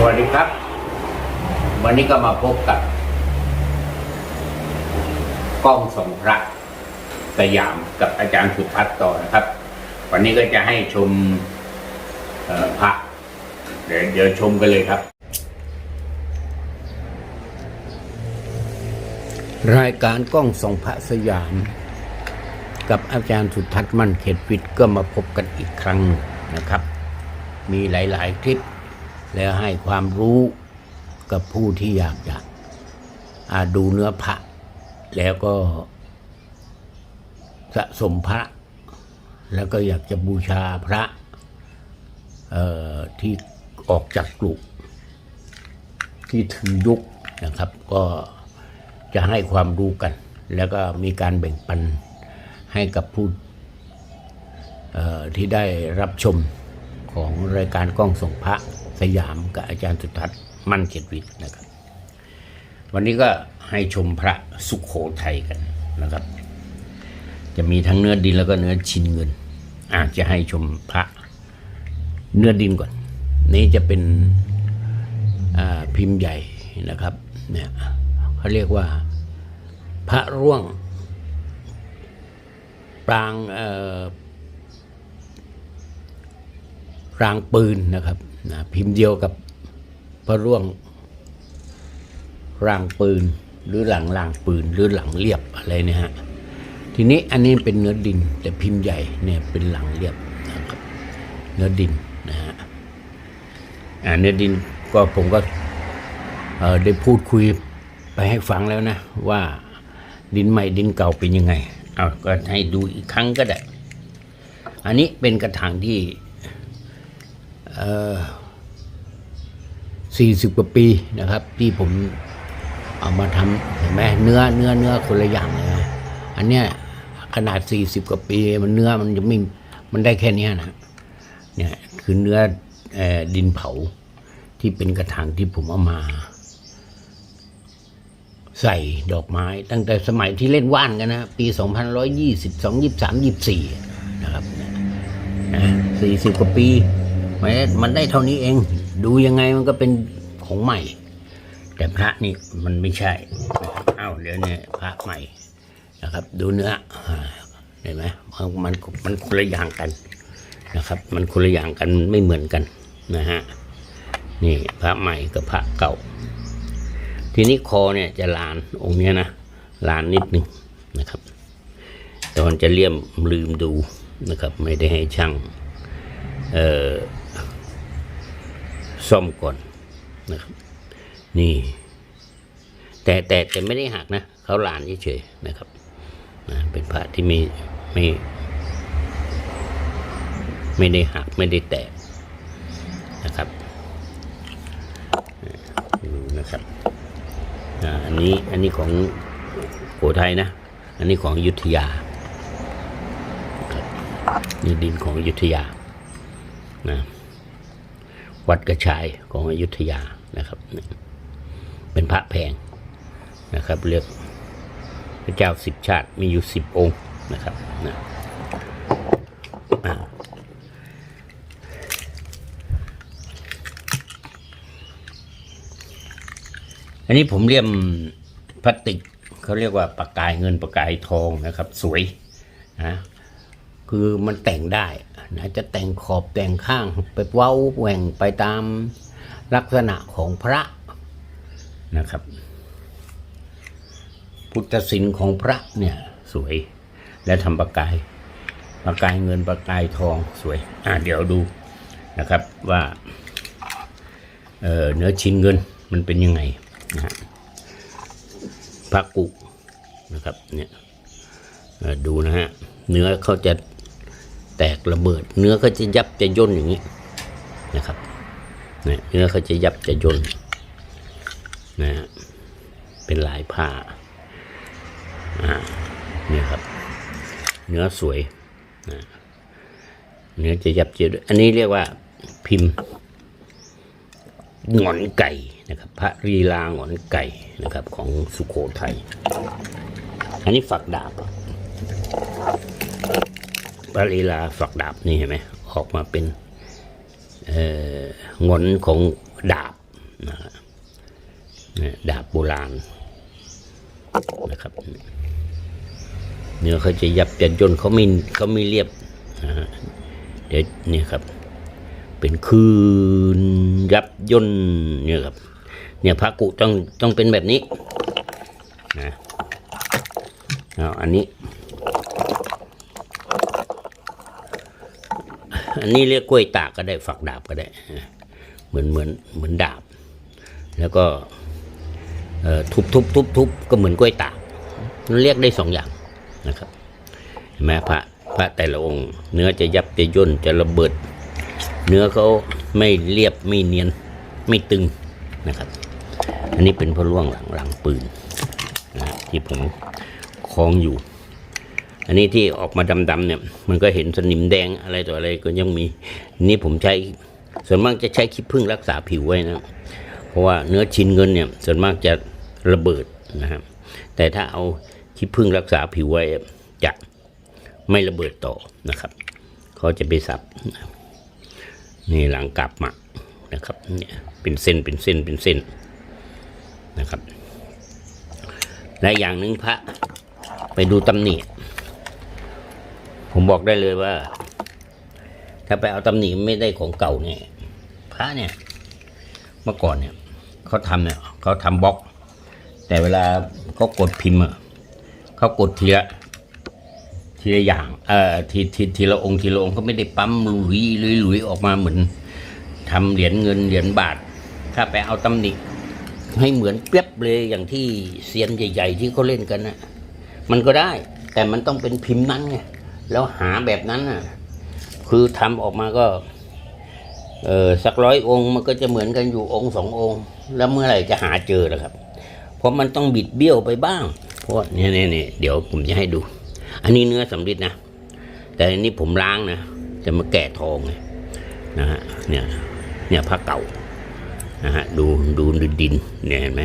สวัสดีครับ วันนี้ก็มาพบกับกล้องสองพระสยามกับอาจารย์สุทัศน์ต่อนะครับ วันนี้ก็จะให้ชมพระเดี๋ยวเดี๋ยวชมกันเลยครับ รายการกล้องส่องพระสยาม กับอาจารย์สุทัศน์มั่นเขตวิทย์ก็มาพบกันอีกครั้งหนึ่งนะครับ มีหลาย ๆ คลิป แล้วให้ความรู้กับผู้ที่อยากจะดูเนื้อพระ แล้วก็สะสมพระ แล้วก็อยากจะบูชาพระที่ออกจากกลุ่มที่ถึงยุคนะครับ ก็จะให้ความรู้กัน แล้วก็มีการแบ่งปันให้กับผู้ที่ได้รับชมของรายการกล้องส่งพระ สยามกับอาจารย์สุทัศน์มั่นเจตวิทย์นะครับ วันนี้ก็ให้ชมพระสุขโขทัยกันนะครับ จะมีทั้งเนื้อดินแล้วก็เนื้อชิ้นเงิน อาจจะให้ชมพระเนื้อดินก่อน นี้จะเป็นพิมพ์ใหญ่นะครับเนี่ยเขาเรียกว่าพระร่วงปรางเอ่อปรางปืนนะครับ นะพิมพ์เดียวกับพระร่วงรางปืนหรือหลังรางปืนหรือหลังเรียบอะไรเนี่ยฮะทีนี้อันนี้เป็นเนื้อดินแต่พิมพ์ใหญ่เนี่ยเป็นหลังเรียบนะครับเนื้อดินนะฮะอ่าเนื้อดินก็ผมก็เออได้พูดคุยไปให้ฟังแล้วนะ ว่าดินใหม่ดินเก่าเป็นยังไงเอาก็ให้ดูอีกครั้งก็ได้ อันนี้เป็นกระถางที่ เอ่อสี่สิบกว่าปีนะครับ ที่ผมเอามาทำเห็นไหมเนื้อเนื้อเนื้อคนละอย่างเลยนะอันเนี้ยขนาดสี่สิบกว่าปีมันเนื้อมันจะไม่มันได้แค่นี้นะเนี่ยคือเนื้อออดินเผาที่เป็นกระถางที่ผมเอามา ใส่ดอกไม้ ตั้งแต่สมัยที่เล่นว่านกันนะ ปีสองพันร้อยยี่สิบสองยี่สามยี่สี่นะครับนะสี่สิบกว่าปีมันมันได้เท่านี้เอง ดูยังไงมันก็เป็น ของใหม่ แต่พระนี่มันไม่ใช่อ้าวเดี๋ยวนี่ยพระใหม่นะครับ ดูเนื้อเห็นไหมมันมันมันคนละอย่างกันนะครับ มันคนละอย่างกันไม่เหมือนกันนะฮะนี่พระใหม่กับพระเก่า ทีนี้คอเนี่ยจะลานองค์เนี้ยนะลานนิดนึงนะครับ ตอนจะเลี่ยมลืมดูนะครับ ไม่ได้ให้ช่างเอ่อซ่อมก่อน นะครับ นี่ แต่แต่แต่ไม่ได้หักนะเขาหลานเฉยๆนะครับนะเป็นพระที่ไม่ไม่ ไม่ได้หักไม่ได้แตกนะครับนะครับอันนี้อันนี้ของโขทัยนะ อันนี้ของยุทธยานี่ดินของอยุธยานะวัดกระชายของอยุธยา นะครับ เป็นพระแพงนะครับ เรียกพระเจ้าสิบชาติมีอยู่สิบองค์นะครับนะอันนี้ผมเรียมพลาสติกเขาเรียกว่าประกายเงินประกายทองนะครับ สวยนะคือมันแต่งได้นะจะแต่งขอบแต่งข้างไปเว้าแหว่งไปตาม ลักษณะของพระนะครับ พุทธศิลป์ของพระเนี่ยสวยและทำประกายประกายเงินประกายทองสวย อ่าเดี๋ยวดูนะครับว่าเเนื้อชิ้นเงินมันเป็นยังไงนะฮะพระกุนะครับเนี่ยดูนะฮะเนื้อเขาจะแตกระเบิด เนื้อเขาจะยับจะย่นอย่างนี้นะครับ นี่ยเนื้อเขาจะยับจะย่นนะฮะเป็นหลายผ้าอ่านี่ครับ เนื้อสวยนะเนื้อจะยับจะย่นอันนี้เรียกว่าพิมพ์หงอนไก่นะครับพระรีลาหงอนไก่นะครับ ของสุโขทัยอันนี้ฝักดาบพระลีลาฝักดาบนี่เห็นไหมออกมาเป็นเอ่อ งนของดาบนะดาบโบราณนะครับเนื้อเขาจะยับจะย่นเขาไม่เขาไม่เรียบนะเดี๋ยวนี่ครับ เป็นคืนยับย่นเนี่ยครับ เนี่ยพระกุต้องต้องเป็นแบบนี้นะเอาอันนี้ อันนี้เรียกกล้วยตากก็ได้ฝักดาบก็ได้ เหมือนเหมือนเหมือนดาบ แล้วก็ทุบทุบทุบทุบก็เหมือนกล้วยตากเรียกได้สองอย่างนะครับเห็นไหมพระพระแต่ละองค์ เนื้อจะยับจะย่นจะระเบิด เนื้อเขาไม่เรียบไม่เนียนไม่ตึงนะครับ อันนี้เป็นพระล่วงหลังหลังปืนนะฮะที่ผมคล้องอยู่ อันนี้ที่ออกมาดำๆเนี่ย มันก็เห็นสนิมแดงอะไรต่ออะไรก็ยังมี นี่ผมใช้ ส่วนมากจะใช้ขี้ผึ้งรักษาผิวไว้นะ เพราะว่าเนื้อชิ้นเงินเนี่ยส่วนมากจะระเบิดนะครับ แต่ถ้าเอาขี้ผึ้งรักษาผิวไว้จะไม่ระเบิดต่อนะครับเขาจะไปสับนี่หลังกลับมานะครับเนี่ยเป็นเส้นเป็นเส้นเป็นเส้นนะครับ และอย่างหนึ่งพระไปดูตำหนิผมบอกได้เลยว่า ถ้าไปเอาตำหนิไม่ได้ของเก่าเนี่ยพระเนี่ย เมื่อก่อนเนี่ยเขาทำเนี่ยเขาทำบล็อก แต่เวลาเขากดพิมพ์อะเขากดทีละทีละอย่างเอ่อทีทีทีละองค์ทีละองค์เขาไม่ได้ปั๊มลุยลุยลุยออกมาเหมือนทำเหรียญเงินเหรียญบาท ถ้าไปเอาตำหนิให้เหมือนเปียบเลยอย่างที่เซียนใหญ่ ๆ ที่เขาเล่นกันนะมันก็ได้ แต่มันต้องเป็นพิมพ์นั้นไงแล้วหาแบบนั้นน่ะ คือทำออกมาก็ เออสักร้อยองค์มันก็จะเหมือนกันอยู่องค์สององค์ แล้วเมื่อไหร่จะหาเจอละครับ เพราะมันต้องบิดเบี้ยวไปบ้าง เพราะเนี่ยเนี่ยเดี๋ยวผมจะให้ดู อันนี้เนื้อสำริดนะ แต่อันนี้ผมล้างนะ จะมาแกะทองไงนะฮะเนี่ยเนี่ยผ้าเก่านะฮะดูดูดินเนี่ยเห็นไหม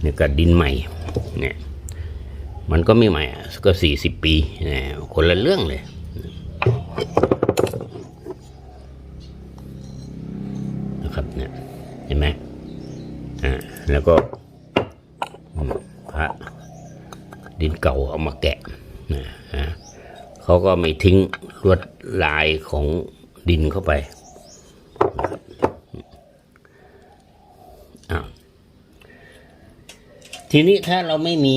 เนี่ยก็ดินใหม่เนี่ยมันก็ไม่ใหม่อะก็สี่สิบปีเนี่ยคนละเรื่องเลย นะ ครับเนี่ยเห็นไหมอ่าแล้วก็พระดินเก่าเอามาแกะนะฮะเขาก็ไม่ทิ้งลวดลายของดินเข้าไปนะครับอ้าวทีนี้ถ้าเราไม่มี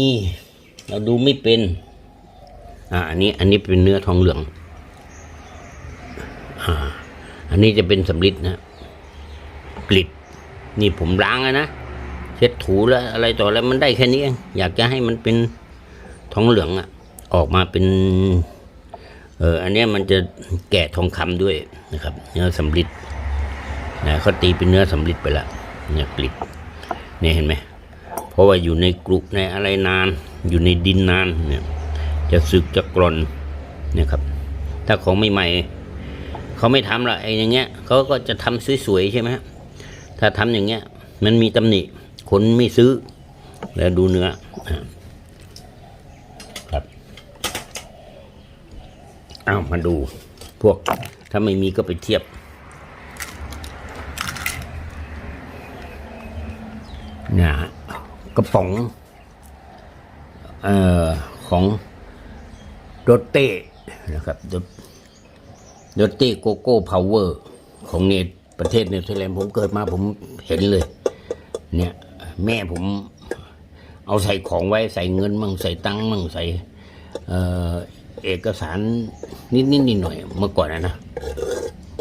เราดูไม่เป็นอ่าอันนี้อันนี้เป็นเนื้อทองเหลืองอ่าอันนี้จะเป็นสำริดนะ กลิดนี่ผมล้างแล้วนะเช็ดถูแล้วอะไรต่ออะไรมันได้แค่นี้เองอยากจะให้มันเป็นทองเหลืองอะออกมาเป็นเอออันนี้มันจะแกะทองคำด้วยนะครับ เนื้อสำริดนะเขาตีเป็นเนื้อสำริดไปละเนี่ยกลิดเนี่ยเห็นไหมเพราะว่าอยู่ในกรุในอะไรนาน อยู่ในดินนานเนี่ยจะสึกจะกร่อนเนี่ยครับ ถ้าของใหม่ๆเขาไม่ทำละไอ้อย่างเงี้ยเขาก็จะทำสวยๆใช่ไหมฮะ ถ้าทำอย่างเงี้ย มันมีตำหนิคนไม่ซื้อ แล้วดูเนื้ออะครับเอามาดู พวกถ้าไม่มีก็ไปเทียบ เนี่ยฮะกระป๋องเอ่อของโดเต้นะครับโดดตตี้โกโก้พาวเวอร์ของเน ประเทศเนเธอร์แลนด์ผมเกิดมาผมเห็นเลย เนี่ยแม่ผมเอาใส่ของไว้ใส่เงินมั่งใส่ตังค์มั่งใส่เอกสารนิดนิดนิดหน่อยเมื่อก่อนนะนะ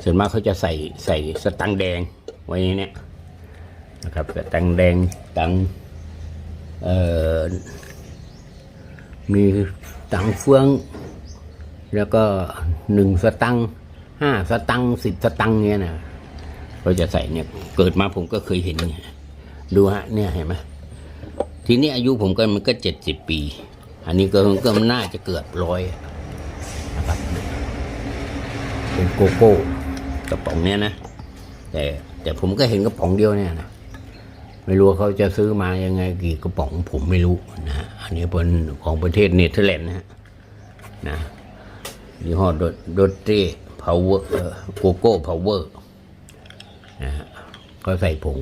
ส่วนมากเขาจะใส่ใส่สตังแดงไว้ในเนี้ยนะครับสตังแดงตังเอ่อมีตังเฟือง แล้วก็หนึ่งสตังห้าสตังสิบสตังเงี้ยนะ เราจะใส่เนี่ยเกิดมาผมก็เคยเห็นเนี่ยดูฮะเนี่ยเห็นไหมทีนี้อายุผมก็มันก็เจ็ดสิบปี อันนี้ก็ก็มันน่าจะเกือบร้อยนะครับเป็นโกโก้กระป๋องเนี้ยนะแต่แต่ผมก็เห็นกระป๋องเดียวเนี่ยนะไม่รู้เขาจะซื้อมายังไงกี่กระป๋องผมไม่รู้นะฮะอันนี้เป็นของประเทศเนเธอร์แลนด์นะฮะนะยี่ห้อโดตเต้พาวเวอร์โกโก้พาวเวอร์ นะฮะก็ใส่ผง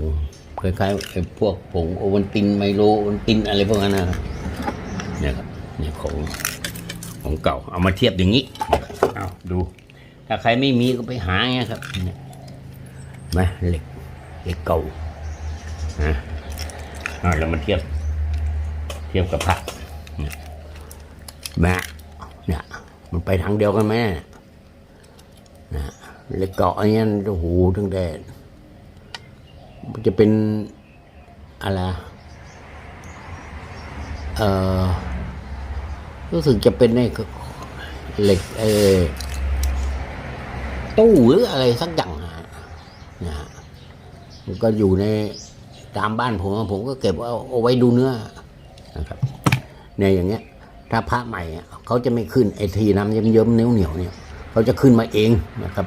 คล้ายๆพวกผงโอวันตินไมโลโอวันตินอะไรพวกนั้นนะครับเนี่ยครับเนี่ยของของเก่า เอามาเทียบอย่างนี้เอาดูถ้าใครไม่มีก็ไปหาไงครับเนี่ยมาเหล็กเหล็กเก่านะเอาเรามาเทียบ เทียบกับพระเนี่ยแม่เนี่ยมันไปทางเดียวกันไหมเนี่ยนะเหล็กเกาะอันนี้โอ้โหทั้งแต่ จะเป็นอะไรเออรู้สึกจะเป็นไอ้เหล็กเออตู้หรืออะไรสักอย่างนะนะฮะมันก็อยู่ในตามบ้านผมผมก็เก็บเอาเอาไว้ดูเนื้อนะครับเนี่ยอย่างเงี้ย ถ้าพระใหม่อะเขาจะไม่ขึ้นไอทีน้ำเยิ้มๆเหนียวเหนียวๆเนี่ยเขาจะขึ้นมาเองนะครับ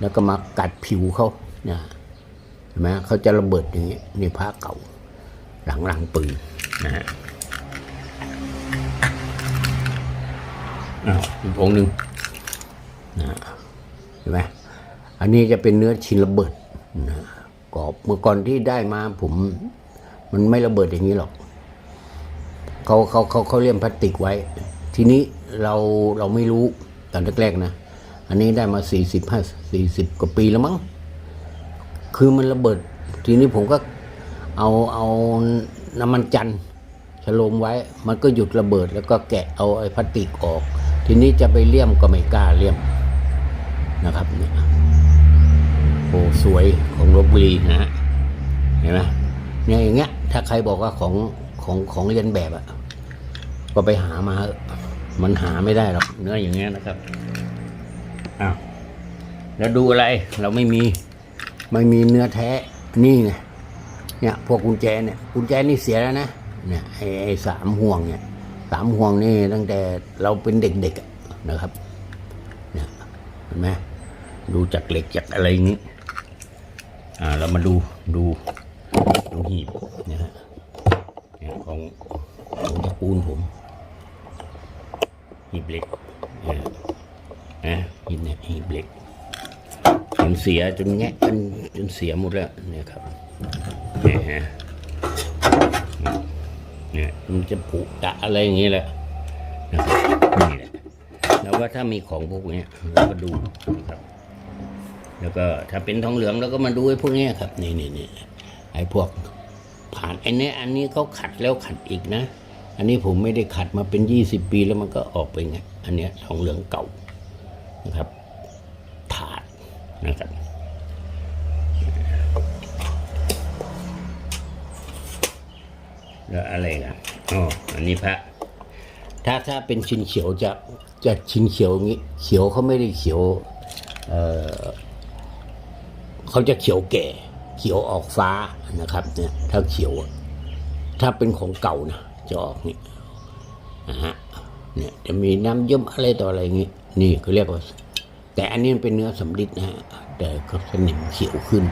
แล้วก็มากัดผิวเขาเนี่ย ห็นไหมเขาจะระเบิดอย่างนี้นี่พระเก่า หลังหลังปืนนะฮะอ้าวอีกองหนึ่งนะเห็นไหมอันนี้จะเป็นเนื้อชิ้นระเบิดนะกรอบเมื่อก่อนที่ได้มาผมมันไม่ระเบิดอย่างนี้หรอกเขาเขาเขาเขาเลี่ยมพลาสติกไว้ ทีนี้เราเราไม่รู้ตอนแรกๆนะ อันนี้ได้มาสี่สิบห้าสี่สิบกว่าปีแล้วมั้ง คือมันระเบิด ทีนี้ผมก็เอาเอาน้ำมันจันฉโลมไว้ มันก็หยุดระเบิด แล้วก็แกะเอาไอ้พลาสติกออก ทีนี้จะไปเลี่ยมก็ไม่กล้าเลี่ยมนะครับเนี่ยโอ้สวยของลบบุรีนะฮะเห็นไหมเนี่ยอย่างเงี้ย ถ้าใครบอกว่าของของของเรียนแบบอะก็ไปหามาเอมันหาไม่ได้หรอกเนื้ออย่างเงี้ยนะครับอ้าวแล้วดูอะไรเราไม่มี ไม่มีเนื้อแท้นี่ไงเนี่ยพวกกุญแจเนี่ยกุญแจนี่เสียแล้วนะเนี่ยไอ้ไอ้สามห่วงเนี่ยสามห่วงนี่ตั้งแต่เราเป็นเด็กๆนะครับเนี่ยเห็นไหมดูจากเหล็กจากอะไรอย่างนี้อ่าเรามาดูดูดูหีบนะฮะเนี่ยของของตระกูลผมหีบเหล็กเนี่ยนะหีบเนี่ยหีบเหล็ก นเสียจนแงะจนจนเสียหมดแล้วเนี่ยครับเนี่ยฮะเนี่ยมันจะผุตะอะไรอย่างนี้แหละนะครับนี่แหละแล้วก็ถ้ามีของพวกเนี้ยเราก็ดูนะครับ แล้วก็ถ้าเป็นทองเหลืองเราก็มาดูไอ้พวกเนี้ยครับ นี่นี่นี่ไอ้พวกผ่านไอ้เนี้ยอันนี้เขาขัดแล้วขัดอีกนะ อันนี้ผมไม่ได้ขัดมาเป็นยี่สิบปีแล้วมันก็ออกไปไงอันเนี้ยทองเหลืองเก่านะครับ นะครับแล้วอะไรล่ะอ๋ออันนี้พระ ถ้าถ้าเป็นชินเขียวจะจะชินเขียวอย่างนี้ เขียวเขาไม่ได้เขียว เออเขาจะเขียวแก่ เขียวออกฟ้านะครับ เนี่ย ถ้าเขียว ถ้าเป็นของเก่านะจะออกนี่นะฮะเนี่ยจะมีน้ำเยิ้มอะไรต่ออะไรอย่างงี้ นี่เขาเรียกว่า แต่อันนี้มันเป็นเนื้อสำลิดนะฮะแต่ก็สนิมเขียวขึ้น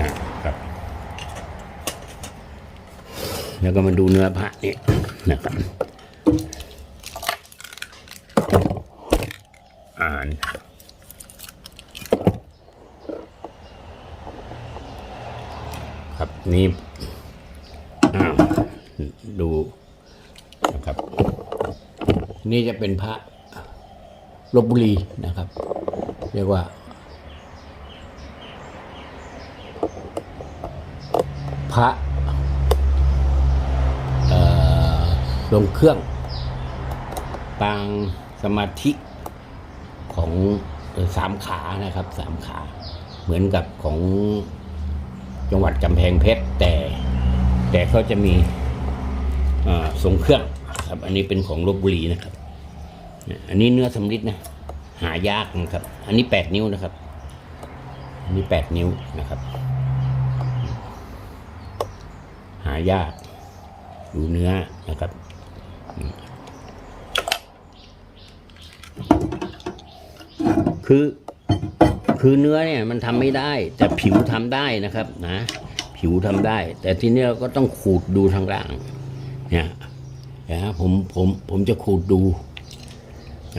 นะครับ แล้วก็มาดูเนื้อพระนี่นะครับอ่านครับนี่อ้าดูนะครับ นี่จะเป็นพระ ลบบุรีนะครับ เรียกว่า พระลงเครื่องปางสมาธิของสามขานะครับสามขา เหมือนกับของจังหวัดกำแพงเพชรแต่แต่เขาจะมีทรงเครื่องครับ อันนี้เป็นของลบบุรีนะครับ อันนี้เนื้อสำลิดนะหายากนะครับ อันนี้แปดนิ้วนะครับ อันนี้แปดนิ้วนะครับ หายากดูเนื้อนะครับคือคือเนื้อเนี่ยมันทำไม่ได้ แต่ผิวทำได้นะครับนะ ผิวทำได้ แต่ทีนี้เราก็ต้องขูดดูทางล่าง เนี่ยนะผมผมผมจะขูดดู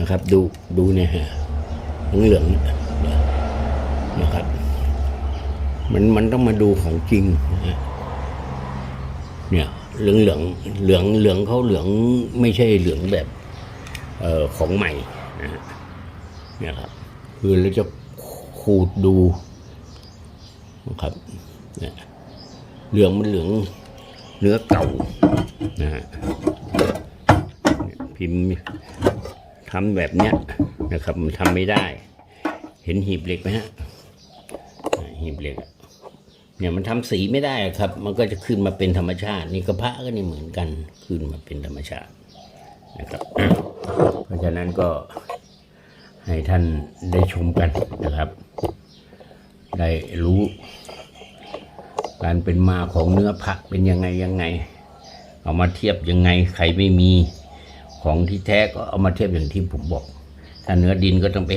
นะครับ ดูดูเนี่ยฮะเหลืองนะครับ มันมันต้องมาดูของจริงนะเนี่ยเหลืองเหลืองเหลืองเหลืองเขาเหลืองไม่ใช่เหลืองแบบเอ่อของใหม่นะฮะเนี่ยครับ คือเราจะขูดดูนะครับเนี่ยเหลืองมันเหลืองเนื้อเก่านะฮะพิมพ์ ทำแบบเนี้ยนะครับ มันทำไม่ได้ เห็นหีบเหล็กไหมฮะหีบเหล็กเนี่ยมันทำสีไม่ได้ครับ มันก็จะขึ้นมาเป็นธรรมชาติ นี่กระพะก็นี่เหมือนกันขึ้นมาเป็นธรรมชาตินะครับ เพราะฉะนั้นก็ให้ท่านได้ชมกันนะครับ ได้รู้การเป็นมาของเนื้อผักเป็นยังไงยังไง เอามาเทียบยังไงใครไม่มี ของที่แท้ก็เอามาเทียบอย่างที่ผมบอก ถ้าเนื้อดินก็ต้องไป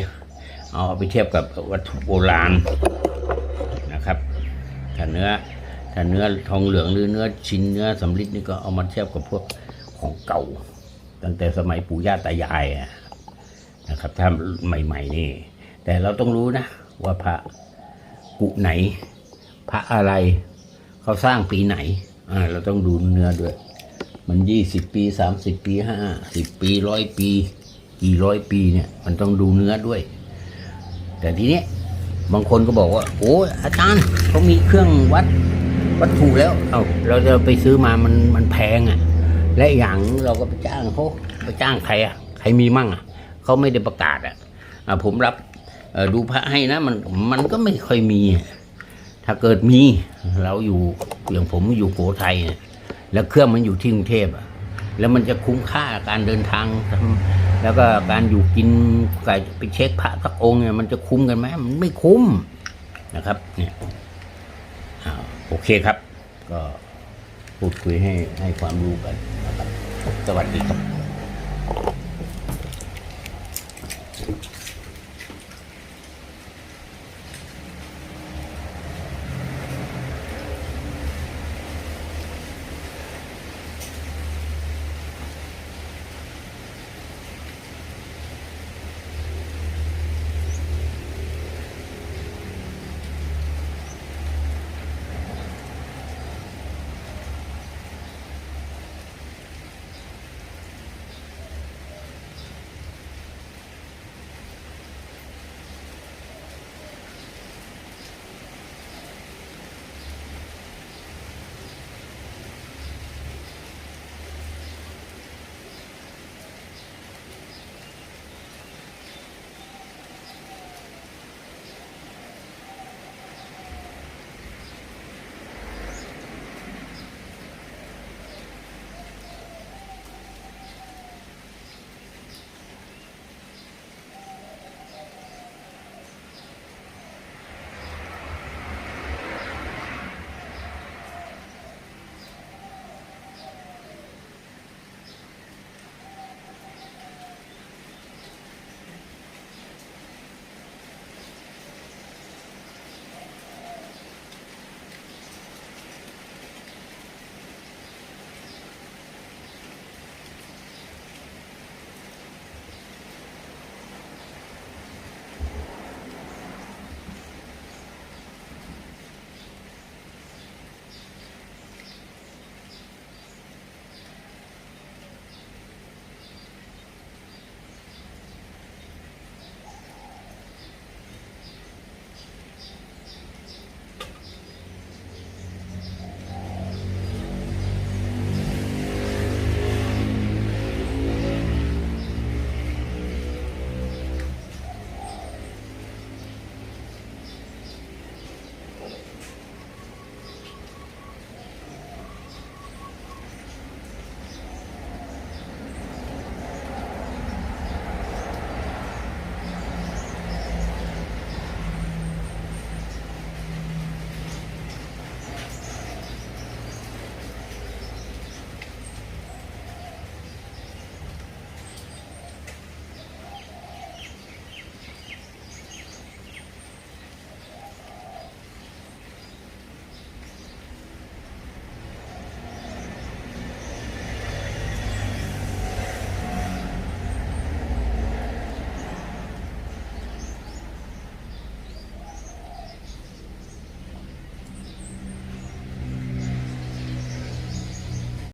เอาไปเทียบกับวัตถุโบราณนะครับ ถ้าเนื้อถ้าเนื้อทองเหลืองหรือเนื้อชิ้นเนื้อสำลิดนี่ก็เอามาเทียบกับพวกของเก่า ตั้งแต่สมัยปู่ย่าตายายนะครับ ถ้าใหม่ ๆ นี่ แต่เราต้องรู้นะ ว่าพระกุไหน พระอะไร เขาสร้างปีไหน เราต้องดูเนื้อด้วย มันยี่สิบปีสามสิบปีห้าสิบปีร้อยปีกี่ร้อยปีเนี่ย มันต้องดูเนื้อด้วย แต่ทีเนี้ยบางคนก็บอกว่า โอ้อาจารย์เขามีเครื่องวัดวัตถุแล้ว เอาเราจะไปซื้อมามันมันแพงอะ และอย่างเราก็ไปจ้างเขาไปจ้างใครอะใครมีมั่งอะเขาไม่ได้ประกาศอะอะผมรับดูพระให้นะมันมันก็ไม่ค่อยมี ถ้าเกิดมี เราอยู่อย่างผมอยู่โขทัยเนี่ย แล้วเครื่องมันอยู่ที่กรุงเทพอะแล้วมันจะคุ้มค่าการเดินทาง แล้วก็การอยู่กินไก่ไปเช็คพระสักองค์เนี่ยมันจะคุ้มกันไหมมันไม่คุ้มนะครับ เนี่ยอ้าวโอเคครับ ก็พูดคุยให้ให้ความรู้กันนะครับสวัสดีครับ